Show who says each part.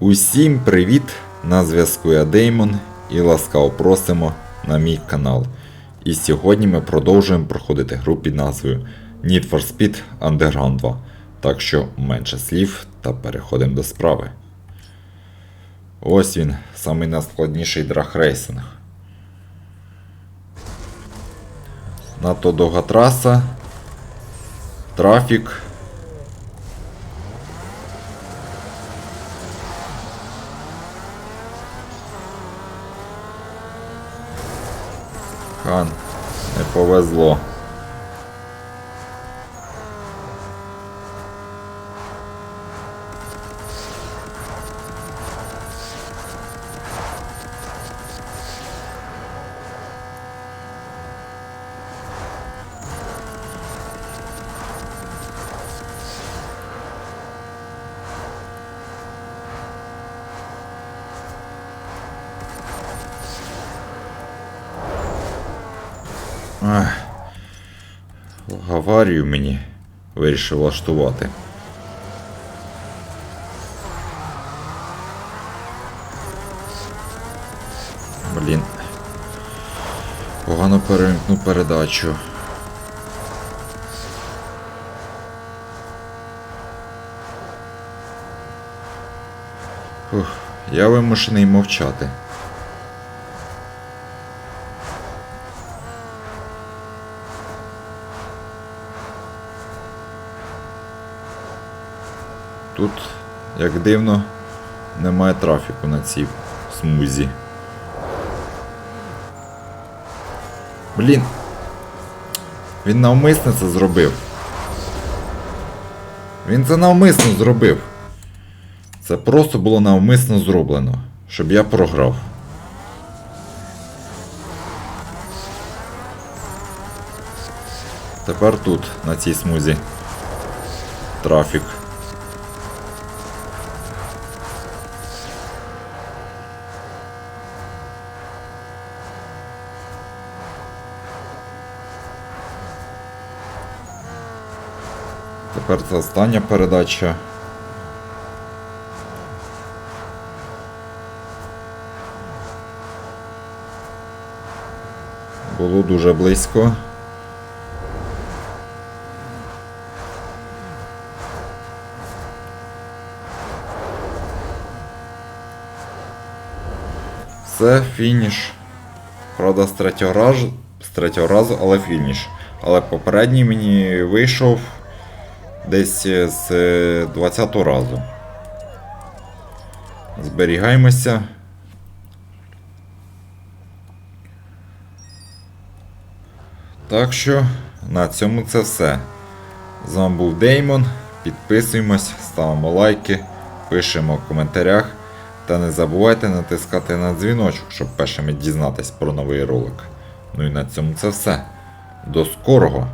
Speaker 1: Усім привіт! На зв'язку я Деймон і ласкаво просимо на мій канал. І сьогодні ми продовжуємо проходити гру під назвою Need for Speed Underground 2. Так що менше слів та переходимо до справи. Ось він, самий найскладніший драгрейсинг. Надто довга траса, трафік. Хан, не повезло. Ах, аварію мені вирішив влаштувати. Блін. Погано перемкнув передачу. Фух, я вимушений мовчати. Тут, як дивно, немає трафіку на цій смузі. Блін. Він навмисно це зробив. Він це навмисно зробив. Це просто було навмисно зроблено, щоб я програв. Тепер тут, на цій смузі. Трафік. Тепер це остання передача. Було дуже близько. Все, фініш. Правда, з третього разу, з третього разу, але фініш. Але попередній мені вийшов десь з 20-го разу. Зберігаємося. Так що на цьому це все. З вами був Деймон. Підписуємось, ставимо лайки, пишемо в коментарях. Та не забувайте натискати на дзвіночок, щоб першими дізнатись про новий ролик. Ну і на цьому це все. До скорого!